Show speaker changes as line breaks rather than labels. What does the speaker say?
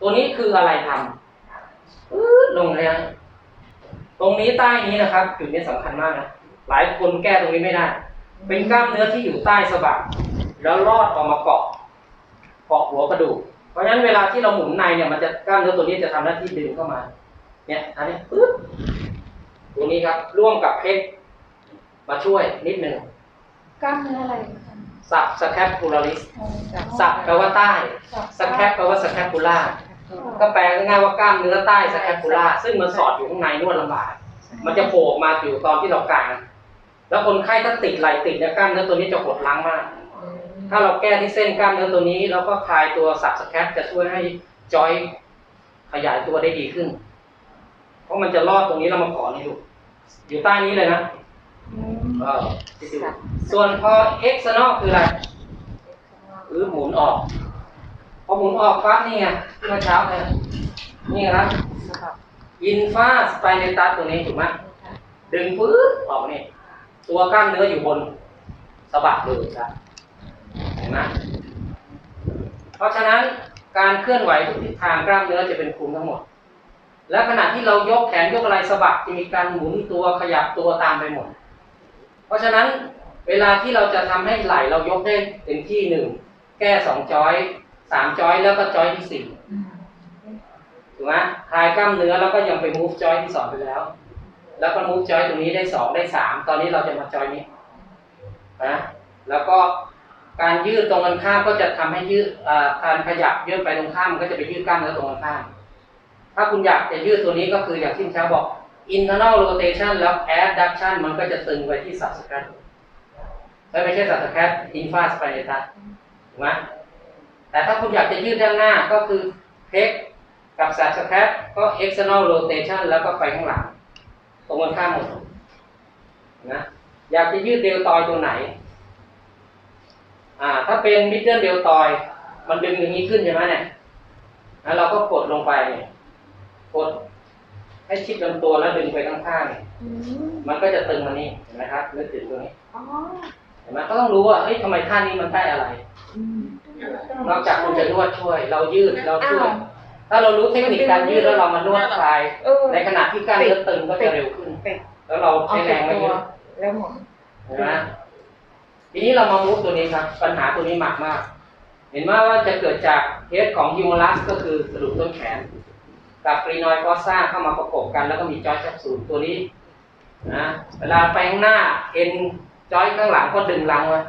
ตัวนี้คืออะไรทำปื๊ดลงเลยนะตรงนี้ใต้นี้นะครับจุดนี้สำคัญมากนะ หลายคนแก้ตรงนี้ไม่ได้ เป็นกล้ามเนื้อที่อยู่ใต้สะบักแล้วลอดออกมาเกาะเกาะหัวกระดูก เพราะฉะนั้นเวลาที่เราหมุนในเนี่ยมันจะกล้ามเนื้อตัวนี้จะทำหน้าที่ดึงเข้ามา เนี่ยอันนี้ปึ๊บตัวนี้ครับ ร่วมกับเพชรมาช่วยนิดหนึ่ง
กล้ามเนื้ออะไร
สับสแคปปูลาริสสับแปลว่าใต้สแคปแปลว่าสแคปปูล่า ก็แปลง่ายๆว่ากล้ามเนื้อใต้สแคปปูล่าซึ่งมันสอดอยู่ข้างในนวดลำบาก มันจะโผล่ออกมาอยู่ตอนที่เรากาง แล้วคนไข้ถ้าติดไหลติดเนี่ยกล้ามเนื้อตัวนี้จะหดล้างมาก ถ้าเราแก้ที่เส้นกล้ามเนื้อตัวนี้แล้วก็คลายตัวสับสแคปจะช่วยให้จอยขยายตัวได้ดีขึ้น เพราะมันจะลอดตรงนี้เรามาก่อนี่ดูอยู่ใต้นี้เลยนะเออส่วนพอ external คืออะไรหรือหมุนออก พอหมุนออกปั๊บนี่ไงเมื่อเช้าเลยนี่ครับอินฟาสไปในตัสตัวนี้ถูกไหมดึงปื๊ดออกนี่ตัวกล้ามเนื้ออยู่บนสะบักเลยครับเห็นไหมเพราะฉะนั้นการเคลื่อนไหวทุกทิศทางกล้ามเนื้อจะเป็นคุมทั้งหมด และขณะที่เรายกแขนยกอะไรสะบักจะมีการหมุนตัวขยับตัวตามไปหมด เพราะฉะนั้นเวลาที่เราจะทำให้ไหล่เรายกได้เต็มที่หนึ่งแก้สองจอย สามจอยแล้วก็จอยที่สี่ถูกไหมคลายกล้ามเนื้อแล้วก็ยังไป move จอยที่สองไปแล้ว แล้วก็ move จอยตรงนี้ได้สองได้สามตอนนี้เราจะมาจอยนี้นะแล้วก็การยืดตรงกันข้ามก็จะทำให้ยืดอ่าการขยับยืดไปตรงข้ามมันก็จะไปยืดกล้ามเนื้อตรงกันข้าม ถ้าคุณอยากจะยืดตัวนี้ก็คืออย่างที่เช้าบอก internal rotation แล้ว adduction มันก็จะตึงไปที่ subscap ไม่ใช่ subscap infra spinatus ถูกไหม แต่ถ้าคุณอยากจะยืดด้านหน้าก็คือ pec กับ subscap ก็ external rotation แล้วก็ไปข้างหลัง ตรงกันข้ามหมดนะอยากจะยืดเดลตอยตัวไหนอ่าถ้าเป็น middle เดลตอยมันดึงอย่างนี้ขึ้นใช่ไหมเนี่ยแล้วเราก็กดลงไปเนี่ยกดให้ชิดลำตัวแล้วดึงไปข้างๆเนี่ยมันก็จะตึงมานี่เห็นไหมครับนึกถึงตรงนี้
อ๋อ
เห็นไหมก็ต้องรู้ว่าเฮ้ยทำไมท่านี้มันได้อะไร นอกจากคุณจะนวดช่วย เรายืดเราช่วย ถ้าเรารู้เทคนิคการยืดแล้วเรามานวดคลาย
เออ
ในขณะที่กล้ามเนื้อตึงก็จะเร็วขึ้น
เป็ด
แล้วเรา
เอา
ใช้แร
แต่
งไม่
ตั
เยวอะ
แล้วหมุน
เห็นไหมทีนี้เรามามุกตัวนี้ครับ ปัญหาตัวนี้หมักมาก เห็นไหมว่าจะเกิดจากเฮดของฮิวมัลัสก็คือกระดูกต้นแขน กับกรีนอยด์ฟอสซ่าเข้ามาประกบกัน แล้วก็มีจอยแคปซูลตัวนี้นะเวลาไปข้างหน้าเอ็นจอยข้างหลังก็ดึงหลังไว้